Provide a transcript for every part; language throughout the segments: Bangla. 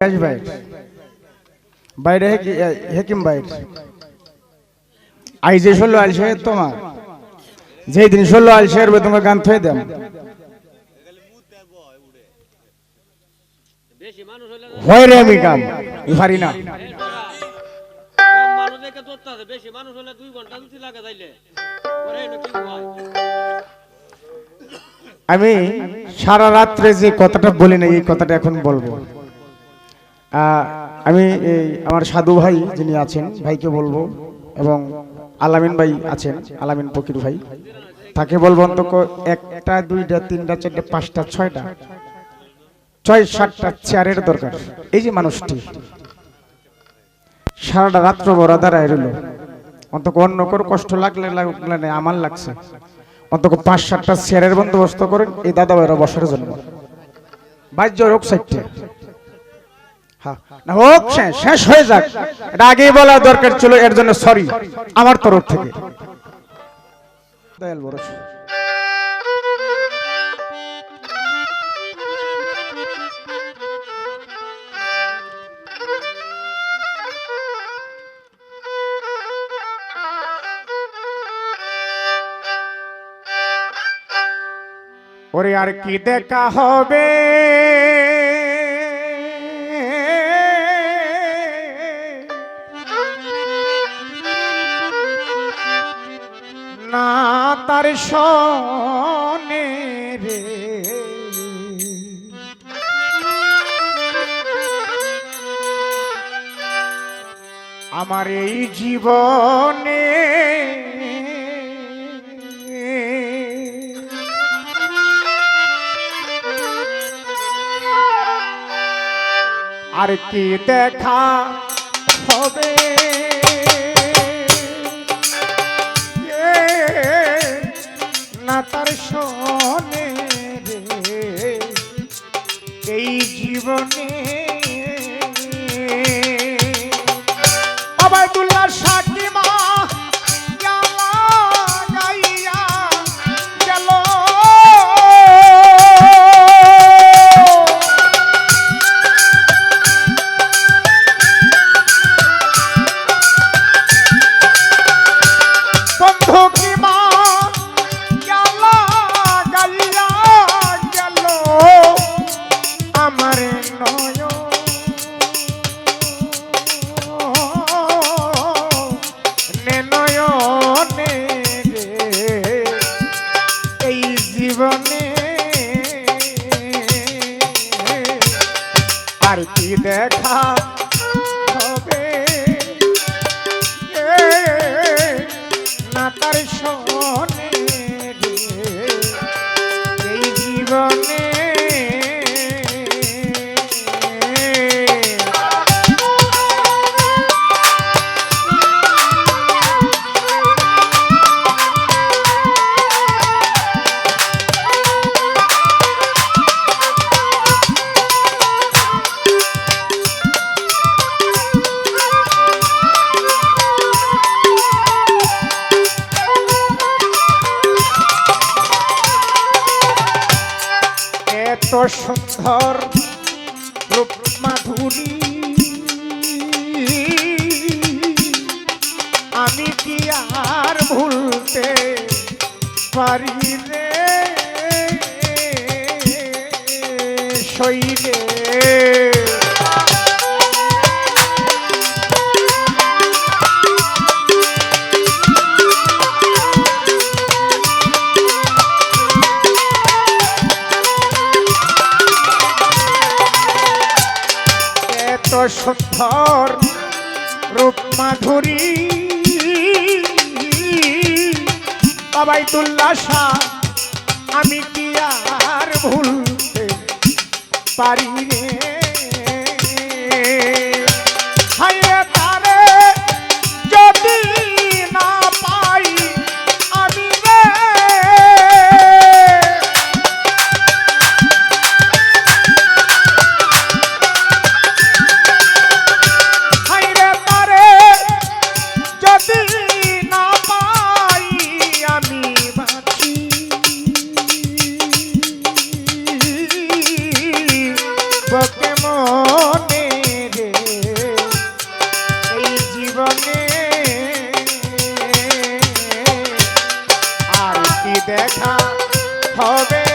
ভাই। বাইরে হেকিম ভাই। আই যে ষোলো আলসে তোমার। যেই দিন ষোলো আলসে এর তোমার গান থয়ে দেন হয় রে আমি গান পারি না। আমি সারা রাত্রে যে কথাটা বলি না এই কথাটা এখন বলব। আমি এই আমার সাধু ভাই যিনি আছেন ভাইকে বলব এবং আলামিন ভাই আছেন আলামিন ফকির ভাই। তাকে বলব অন্তত একটা দুইটা তিনটা চারটা পাঁচটা ছয়টা ছয় সাতটা চেয়ারের দরকার। এই যে মানুষটি সারাটা রাত্র বড় দাঁড়ায় রইল। অন্তত অন্য কারও কষ্ট লাগলে লাগলে না, আমার লাগছে। অন্তত পাঁচ সাতটা চেয়ারের বন্দোবস্ত করেন এই দাদা ভাইরা বসার জন্য। বাহ্য রোগ হ্যাঁ না হোক শেষ হয়ে যাক। এটা আগেই বলা দরকার ছিল, এর জন্য সরি আমার তরফ থেকে। ওরে আর কি দেখা হবে? তার সনে রে। আমার এই জীবনে আর কি দেখা জীবনে। আর কি দেখা সুন্দর রূপ মাধুরী। আমি কি আর ভুলতে পারি রে? শৈলে অবাইদুল্লাহ শাহ আমি কি আর ভুলতে পারি রে হবে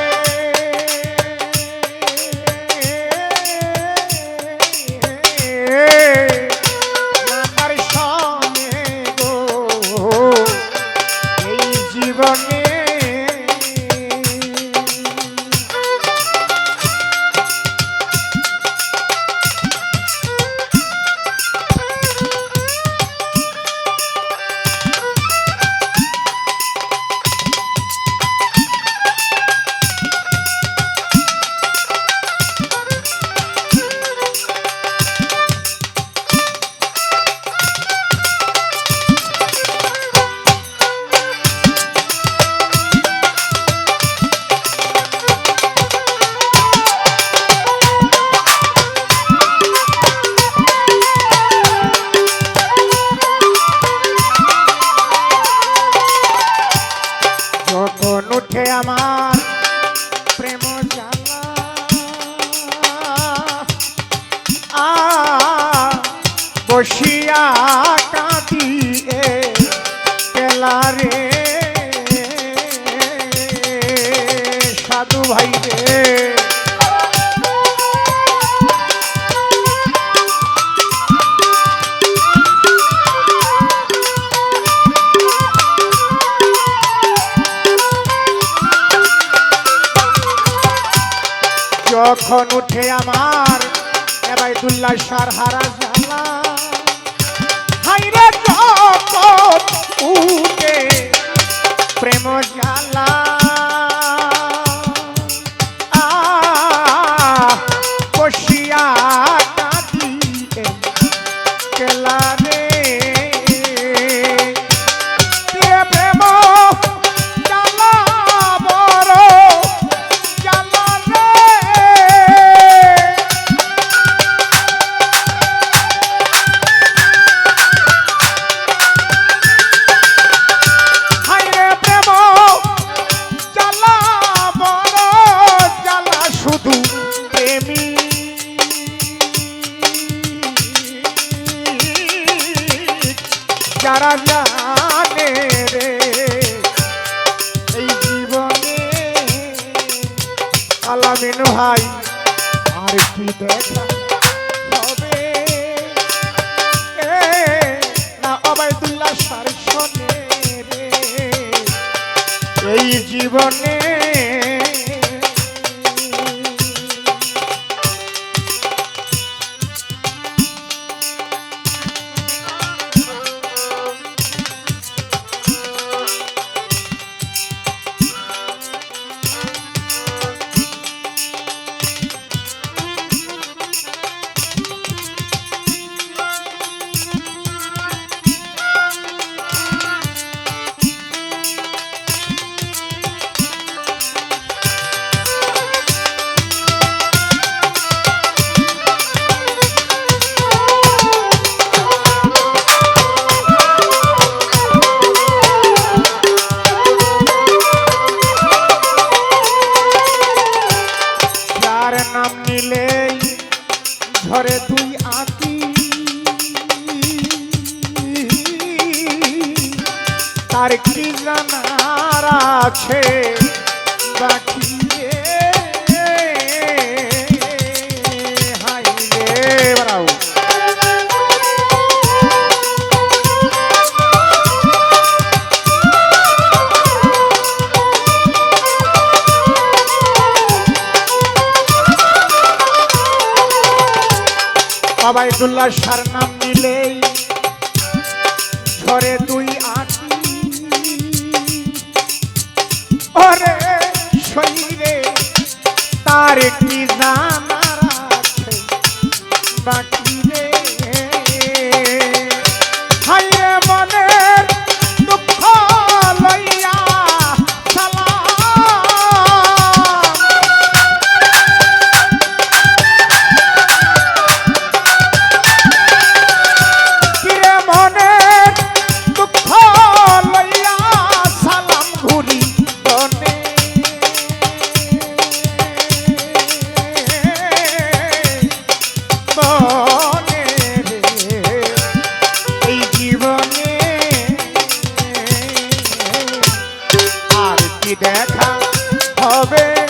যখন উঠে আমার এবাইদুল্লাহ সার হারা জালা হাইরে প্রেম জালা। আলামিন ভাই? আর কি দেখা হবে? না এই জীবনে নাম নিলেই ঝরে তুই আঁকি। তার কি জানার আছে? অবায়দুল্লাহ সার নাম নিলেই ঝরে তুই আঁকি ওরে শরীরে তার কি হবে।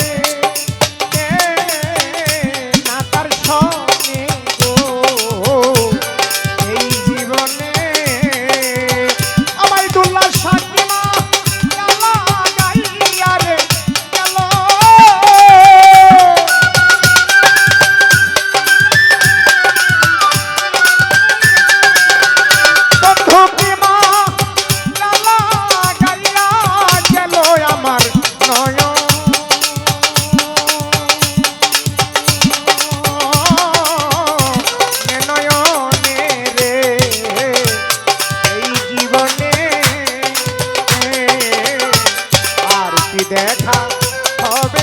দেখা হবে।